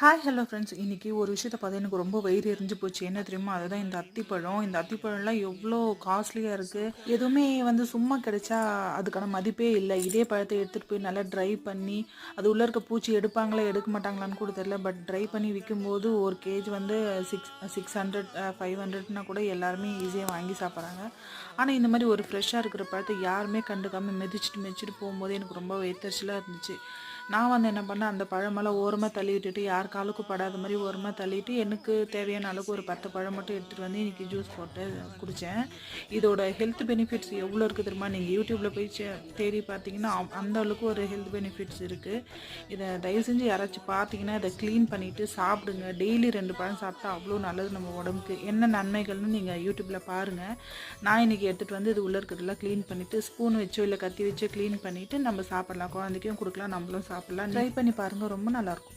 Hi hello friends இன்றைக்கி ஒரு விஷயத்தை பார்த்து எனக்கு ரொம்ப வயிறு எரிஞ்சு போச்சு. என்ன தெரியுமா? அதுதான் இந்த அத்திப்பழம். இந்த அத்திப்பழம்லாம் எவ்வளோ காஸ்ட்லியாக இருக்குது எதுவுமே வந்து சும்மா கிடைச்சா அதுக்கான மதிப்பே இல்லை. இதே பழத்தை எடுத்துகிட்டு போய் நல்லா ட்ரை பண்ணி அது உள்ளே இருக்க பூச்சி எடுப்பாங்களா எடுக்க மாட்டாங்களான்னு கூட தெரியல. பட் ட்ரை பண்ணி விற்கும்போது ஒரு கேஜ் வந்து சிக்ஸ் சிக்ஸ் ஹண்ட்ரட் ஃபைவ் ஹண்ட்ரட்னா கூட எல்லாருமே ஈஸியாக வாங்கி சாப்பிட்றாங்க. ஆனால் இந்த மாதிரி ஒரு ஃப்ரெஷ்ஷாக இருக்கிற பழத்தை யாருமே கண்டுக்காமல் மிதிச்சிட்டு மிதிச்சிட்டு போகும்போது எனக்கு ரொம்ப வைத்தறிச்சலாக இருந்துச்சு. நான் வந்து என்ன பண்ணேன் அந்த பழமெல்லாம் ஓரமாக தள்ளி விட்டுட்டு யார் காலுக்கும் படாத மாதிரி ஓரமாக தள்ளிட்டு எனக்கு தேவையான அளவுக்கு ஒரு பத்து பழம் மட்டும் எடுத்துகிட்டு வந்து இன்றைக்கி ஜூஸ் போட்டு குடித்தேன் இதோட ஹெல்த் பெனிஃபிட்ஸ் எவ்வளோ இருக்குது தெரியுமா? நீங்கள் யூடியூப்பில் போய் தேடி பார்த்தீங்கன்னா அந்த அளவுக்கு ஒரு ஹெல்த் பெனிஃபிட்ஸ் இருக்குது இதை தயவு செஞ்சு யாராச்சும் பார்த்தீங்கன்னா இதை க்ளீன் பண்ணிவிட்டு சாப்பிடுங்க. டெய்லி ரெண்டு பழம் சாப்பிட்டா அவ்வளோ நல்லது நம்ம உடம்புக்கு. என்ன நன்மைகள்னு நீங்கள் யூடியூப்பில் பாருங்கள் நான் இன்றைக்கி எடுத்துகிட்டு வந்து இது உள்ளே இருக்கிறதெல்லாம் க்ளீன் பண்ணிவிட்டு ஸ்பூன் வச்சோ இல்லை கத்தி வச்சோ க்ளீன் பண்ணிவிட்டு நம்ம சாப்பிட்லாம். குழந்தைக்கும் கொடுக்கலாம் நம்மளும் சாப்பிட்லாம் ட்ரை பண்ணி பாருங்கள் ரொம்ப நல்லாயிருக்கும்